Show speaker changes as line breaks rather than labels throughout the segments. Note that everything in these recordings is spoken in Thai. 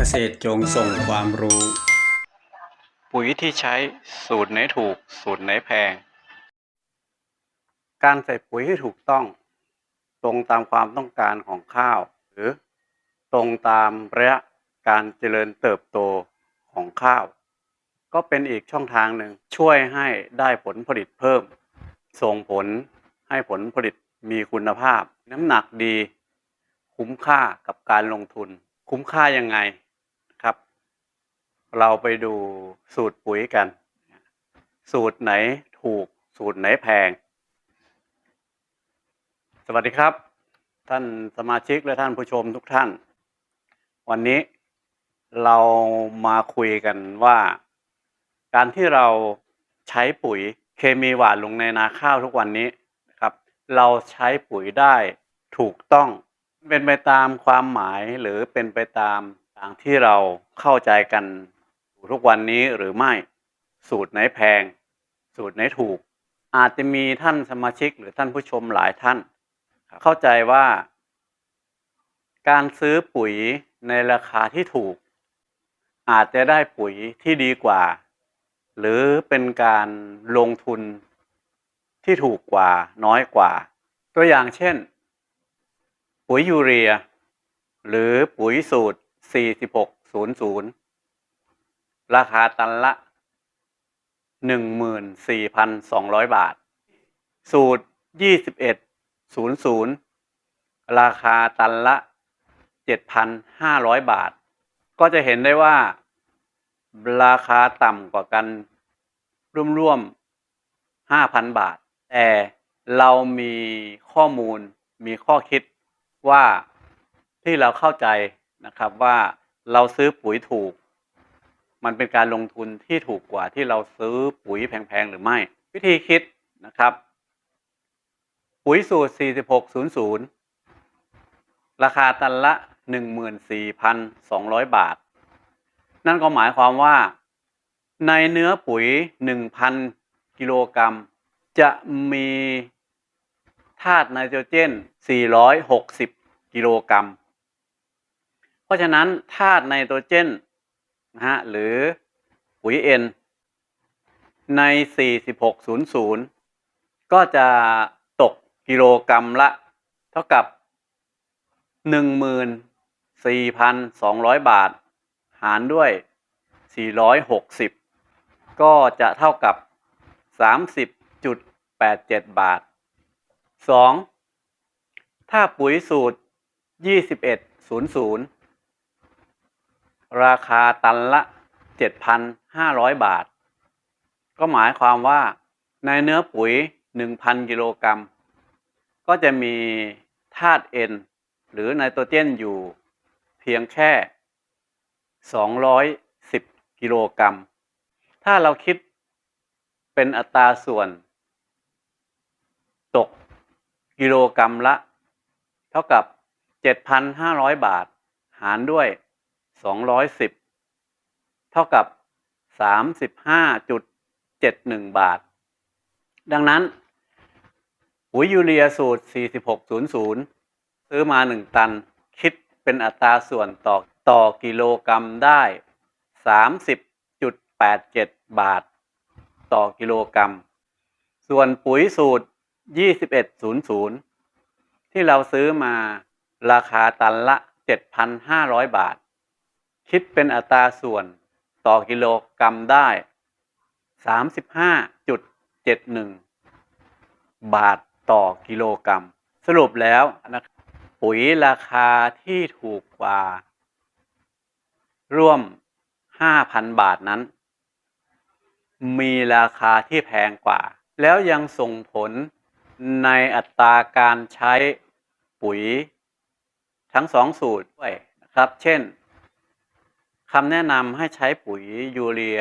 เกษตรจงส่งความรู้
ปุ๋ยที่ใช้สูตรไหนถูก สูตรไหนแพง การใส่ปุ๋ยให้ถูกต้อง ตรงตามความต้องการของข้าว หรือตรงตามระยะการเจริญเติบโตของข้าว ก็เป็นอีกช่องทางหนึ่งช่วยให้ได้ผลผลิตเพิ่ม ส่งผลให้ผลผลิตมีคุณภาพ น้ำหนักดี คุ้มค่ากับการลงทุน คุ้มค่ายังไงครับ เราไปดูสูตรปุ๋ยกัน สูตรไหนถูกสูตรไหนแพง สวัสดีครับ ท่านสมาชิกและท่านผู้ชมทุกท่าน วันนี้เรามาคุยกันว่า การที่เราใช้ปุ๋ยเคมีหวานลงในนาข้าวทุกวันนี้นะครับ เราใช้ปุ๋ยได้ถูกต้องเป็นไปตามความหมายหรือเป็นไปตามทางที่เราเข้าใจกัน ทุกวันนี้หรือไม่ สูตรไหนแพง สูตรไหนถูก อาจจะมีท่านสมาชิกหรือท่านผู้ชมหลายท่าน เข้าใจว่า การซื้อปุ๋ยในราคาที่ถูก อาจจะได้ปุ๋ยที่ดีกว่า หรือเป็นการลงทุนที่ถูกกว่าน้อยกว่า ตัวอย่างเช่น ปุ๋ยยูเรีย หรือปุ๋ยสูตร 4600 ราคาตันละ14,200บาท สูตร2100ราคาตันละ7,500บาท ก็จะเห็นได้ว่า ราคาต่ำกว่ากันร่วมๆ5,000บาท แต่เรามีข้อมูลมีข้อคิดว่าที่เราเข้าใจนะครับว่าเราซื้อปุ๋ยถูก มันเป็นการลงทุนที่ถูกกว่าที่เราซื้อปุ๋ยแพงๆหรือไม่ วิธีคิดนะครับ ปุ๋ยสูตร 4600 ราคาตันละ 14,200 บาท นั่นก็หมายความว่า ในเนื้อปุ๋ย 1,000 กิโลกรัม จะมีธาตุไนโตรเจน 460 กิโลกรัม เพราะฉะนั้นธาตุไนโตรเจน นะฮะหรือปุ๋ย N ใน 4600 ก็จะตกกิโลกรัมละ เท่ากับ 14,200 บาท หารด้วย 460 ก็จะเท่ากับ 30.87 บาท 2. ถ้าปุ๋ยสูตร 2100 ราคาตันละ 7,500 บาท ก็หมายความว่าในเนื้อปุ๋ย 1,000 กิโลกรัม ก็จะมีธาตุ N หรือไนโตรเจนอยู่เพียงแค่ 210 กิโลกรัม ถ้าเราคิดเป็นอัตราส่วน ตกกิโลกรัมละ เท่ากับ 7,500 บาท หารด้วย 210เท่ากับ35.71บาท ดังนั้นปุ๋ยยูเรียสูตร 4600 ซื้อมา 1 ตัน คิดเป็นอัตราส่วนต่อต่อกิโลกรัมได้ 30.87 บาท ต่อกิโลกรัม ส่วนปุ๋ยสูตร 2100 ที่เราซื้อมาราคาตันละ 7,500 บาท คิดเป็นอัตราส่วนต่อกิโลกรัมได้ 35.71 บาทต่อกิโลกรัม สรุปแล้วนะปุ๋ยราคาที่ถูกกว่า ร่วม 5,000 บาทนั้น มีราคาที่แพงกว่า แล้วยังส่งผลในอัตราการใช้ปุ๋ยทั้งสองสูตรด้วยนะครับ เช่น คำแนะนำให้ใช้ปุ๋ยยูเรีย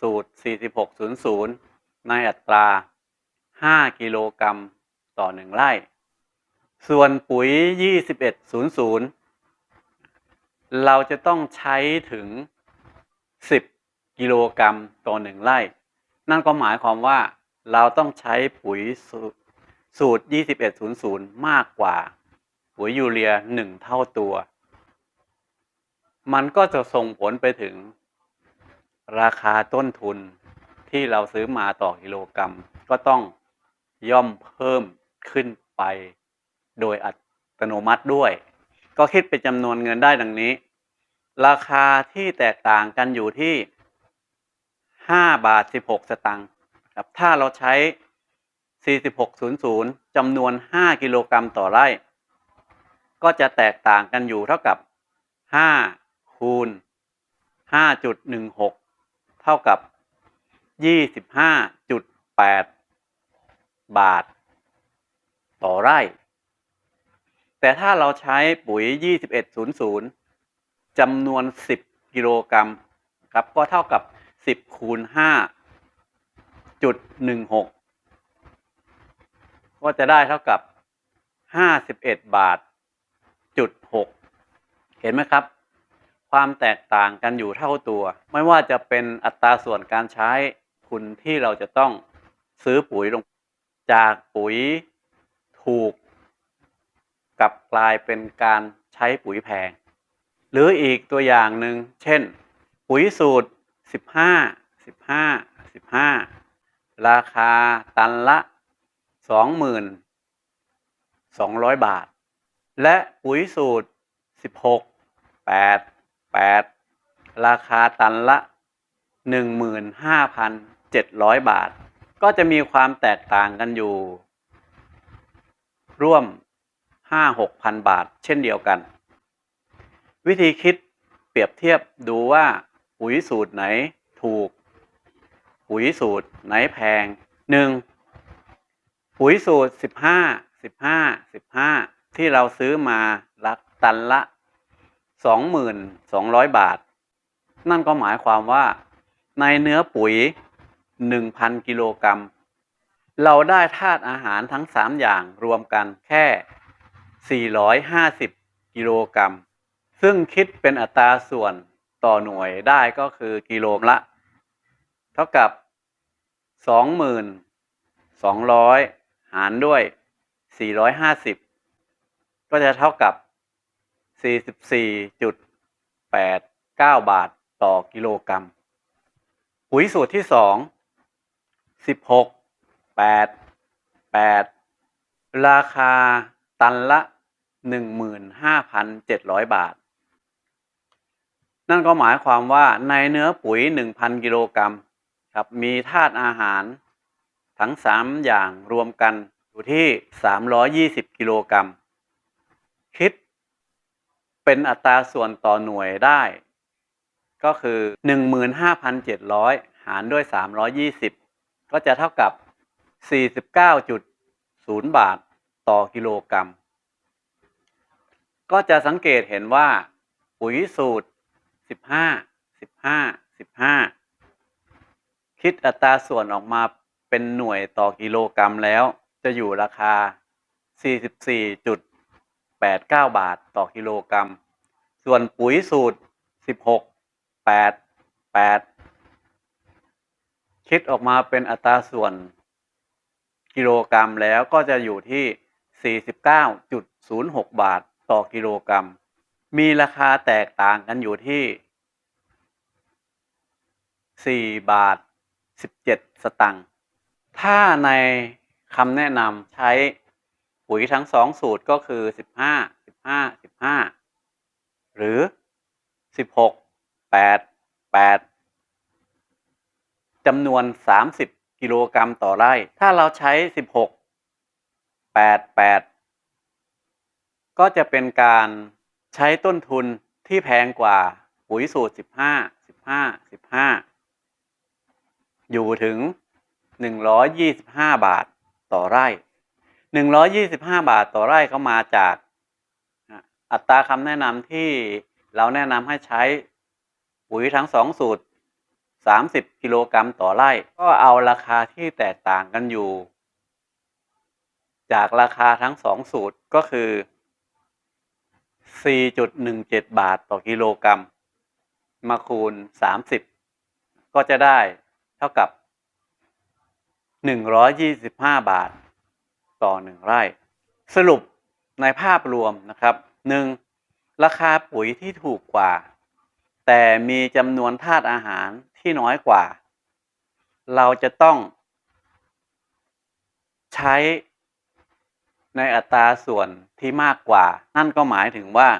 สูตร 4600 ในอัตรา 5 กิโลกรัมต่อ 1 ไร่ ส่วนปุ๋ย 2100 เราจะต้องใช้ถึง 10 กิโลกรัมต่อ 1 ไร่ นั่นก็หมายความว่าเราต้องใช้ปุ๋ยสูตร 2100 มากกว่า ปุ๋ยยูเรีย 1 เท่าตัว มันก็จะส่งผลไปถึงราคาต้นทุนที่เราซื้อมาต่อกิโลกรรัม ก็ต้องย่อมเพิ่มขึ้นไปโดยอัตโนมัติด้วย ก็คิดเป็นจำนวนเงินได้ดังนี้ ราคาที่แตกต่างกันอยู่ที่ 5 บาท 16 สตังค์ครับถ้าเราใช้ 4600จำนวน 5 กิโลกรัมต่อไร่ ก็จะแตกต่างกันอยู่เท่ากับ 5 คูณ 5.16 เท่ากับ 25.8 บาท ต่อไร่ แต่ถ้าเราใช้ปุ๋ย 2100จำนวน 10 กิโลกรัมครับก็เท่ากับ 10 คูณ 5.16ก็จะได้เท่ากับ 51 บาทจุด 6 เห็นไหมครับ ความแตกต่างกันอยู่เท่าตัว ไม่ว่าจะเป็นอัตราส่วนการใช้ทุนที่เราจะต้องซื้อปุ๋ยลงจากปุ๋ยถูกกลับกลายเป็นการใช้ปุ๋ยแพง หรืออีกตัวอย่างหนึ่งเช่น ปุ๋ยสูตร 15 15 15 ราคาตันละ2,200 บาท และปุ๋ยสูตร 16 8 8 ราคาตันละ 15,700 บาท ก็จะมีความแตกต่างกันอยู่ ร่วม 5-6,000 บาท เช่นเดียวกัน วิธีคิดเปรียบเทียบดูว่าปุ๋ยสูตรไหนถูก ปุ๋ยสูตรไหนแพง 1. ปุ๋ยสูตร 15 15 15 ที่เราซื้อมาลักตันละ 2,200 บาท นั่นก็หมายความว่า ในเนื้อปุ๋ย 1,000 กิโลกรัม เราได้ธาตุอาหารทั้ง 3 อย่างรวมกันแค่ 450 กิโลกรัม ซึ่งคิดเป็นอัตราส่วนต่อหน่วยได้ก็คือกิโลละ เท่ากับ 2,200 หารด้วย 450 ก็จะเท่ากับ 44.89 บาทต่อกิโลกรัม ปุ๋ยสูตรที่ 2 16 8 8 ราคาตันละ 15,700 บาท นั่นก็หมายความว่าในเนื้อปุ๋ย 1,000 กิโลกรัมครับมีธาตุอาหารทั้ง 3 อย่างรวมกันอยู่ที่ 320 กิโลกรัม คิด เป็นอัตราส่วนต่อหน่วยได้ ก็คือ 15,700 หารด้วย 320 ก็จะเท่ากับ 49.0 บาทต่อกิโลกรัม ก็จะสังเกตเห็นว่า ปุ๋ยสูตร 15 15 15 คิดอัตราส่วนออกมาเป็นหน่วยต่อกิโลกรัมแล้ว จะอยู่ราคา 89 บาทต่อกิโลกรัม ส่วนปุ๋ยสูตร 16 8 8 คิดออกมาเป็นอัตราส่วนกิโลกรัมแล้วก็จะอยู่ที่ 49.06 บาทต่อกิโลกรัม มีราคาแตกต่างกันอยู่ที่ 4 บาท 17 สตังค์ ถ้าในคำแนะนำใช้ ปุ๋ยทั้งสองสูตรก็คือ15 15 15หรือ16 8 8จำนวน30กิโลกรัมต่อไร่ ถ้าเราใช้16 8 8ก็จะเป็นการใช้ต้นทุนที่แพงกว่าปุ๋ยสูตร15 15 15อยู่ถึง125บาทต่อไร่ 125บาทต่อไร่ก็มาจากอัตราคำแนะนำที่เราแนะนำให้ใช้ปุ๋ยทั้งสองสูตร30กิโลกรัมต่อไร่ ก็เอาราคาที่แตกต่างกันอยู่ จากราคาทั้งสองสูตรก็คือ4.17บาทต่อกิโลกรัม มาคูณ30ก็จะได้เท่ากับ125บาท ต่อ 1 ไร่ สรุปในภาพรวมนะครับ 1. ราคาปุ๋ยที่ถูกกว่า แต่มีจำนวนธาตุอาหารที่น้อยกว่า เราจะต้อง ใช้ในอัตราส่วนที่มากกว่า นั่นก็หมายถึงว่า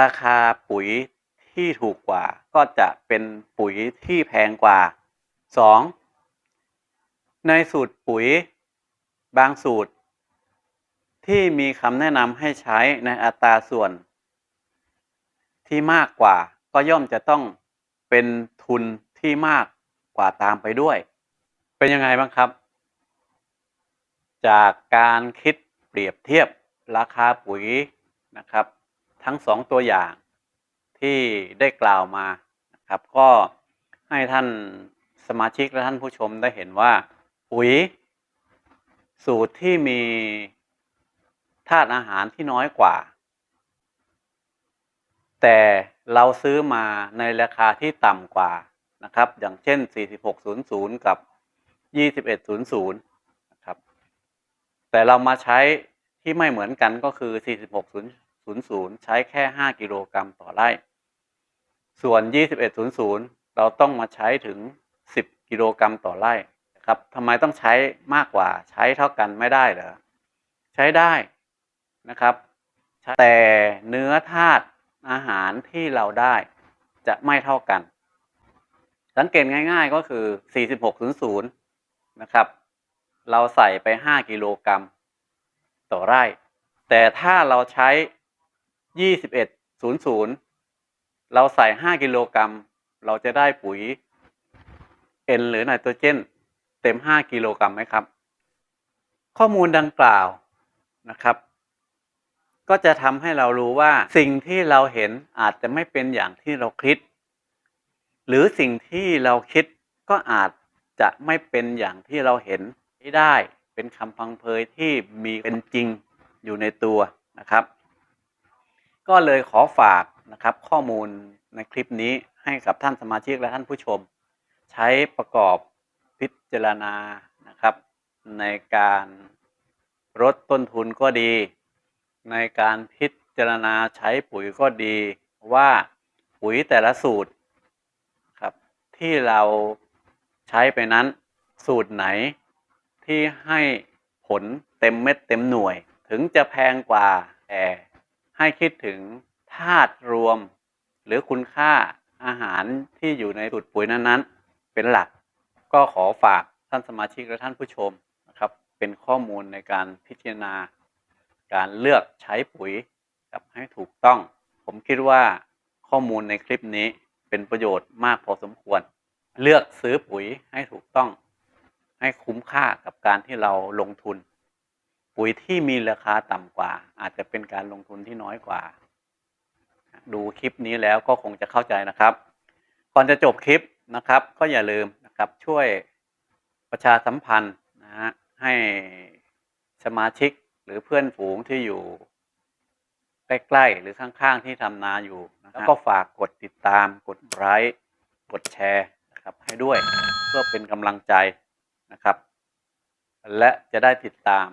ราคาปุ๋ยที่ถูกกว่า ก็จะเป็นปุ๋ยที่แพงกว่า 2. ในสูตรปุ๋ย บางสูตร ที่มีคำแนะนำให้ใช้ในอัตราส่วน ที่มากกว่าก็ย่อมจะต้องเป็นทุนที่มากกว่าตามไปด้วย เป็นยังไงบ้างครับ จากการคิดเปรียบเทียบราคาปุ๋ยนะครับ ทั้งสองตัวอย่างที่ได้กล่าวมานะครับ ก็ให้ท่านสมาชิกและท่านผู้ชมได้เห็นว่า ปุ๋ย สูตรที่มีธาตุอาหารที่น้อยกว่า แต่เราซื้อมาในราคาที่ต่ำกว่านะครับ อย่างเช่น 4600 กับ 2100นะครับ แต่เรามาใช้ที่ไม่เหมือนกันก็คือ 4600 ใช้แค่ 5 กิโลกรัมต่อไร่ ส่วน 2100 เราต้องมาใช้ถึง 10 กิโลกรัมต่อไร่ ครับทำไมต้องใช้มากกว่า ใช้เท่ากันไม่ได้เหรอใช้ได้นะครับแต่เนื้อธาตุอาหารที่เราได้จะไม่เท่ากัน สังเกตง่ายๆก็คือ 4600นะครับ เราใส่ไป 5 กิโลกรัมต่อไร่ แต่ถ้าเราใช้ 2100 เราใส่ 5 กิโลกรัม เราจะได้ปุ๋ย N หรือไนโตรเจน เต็ม 5 กิโลกรัมไหมครับ ข้อมูลดังกล่าวนะครับ ก็จะทำให้เรารู้ว่าสิ่งที่เราเห็นอาจจะไม่เป็นอย่างที่เราคิด หรือสิ่งที่เราคิดก็อาจจะไม่เป็นอย่างที่เราเห็นไม่ได้เป็นคำพังเพยที่มีเป็นจริงอยู่ในตัวนะครับ ก็เลยขอฝากนะครับข้อมูลในคลิปนี้ให้กับท่านสมาชิกและท่านผู้ชม ใช้ประกอบ พิจารณานะครับ ในการลดต้นทุนก็ดี ในการพิจารณาใช้ปุ๋ยก็ดีว่าปุ๋ยแต่ละสูตรครับ ที่เราใช้ไปนั้น สูตรไหนที่ให้ผลเต็มเม็ดเต็มหน่วย ถึงจะแพงกว่าแต่ให้คิดถึงธาตุรวม หรือคุณค่าอาหารที่อยู่ในสูตรปุ๋ยนั้นๆ เป็นหลัก ก็ขอฝากท่านสมาชิกและท่านผู้ชมนะครับ เป็นข้อมูลในการพิจารณา การเลือกใช้ปุ๋ยกับให้ถูกต้อง ผมคิดว่าข้อมูลในคลิปนี้เป็นประโยชน์มากพอสมควร เลือกซื้อปุ๋ยให้ถูกต้อง ให้คุ้มค่ากับการที่เราลงทุน ปุ๋ยที่มีราคาต่ำกว่า อาจจะเป็นการลงทุนที่น้อยกว่า ดูคลิปนี้แล้วก็คงจะเข้าใจนะครับ ก่อนจะจบคลิปนะครับ ก็อย่าลืม นะครับช่วยประชาสัมพันธ์นะฮะให้สมาชิกหรือเพื่อนฝูงที่อยู่ ใกล้ ๆ หรือข้างๆที่ทำนาอยู่นะครับก็ฝากกดติดตาม กดไลค์กดแชร์นะครับให้ด้วยเพื่อเป็นกำลังใจนะครับ และจะได้ติดตาม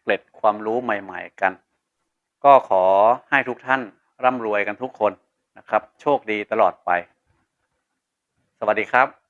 เกร็ดความรู้ใหม่ ๆ กัน ก็ขอให้ทุกท่านร่ำรวยกันทุกคนนะครับ โชคดีตลอดไป สวัสดีครับ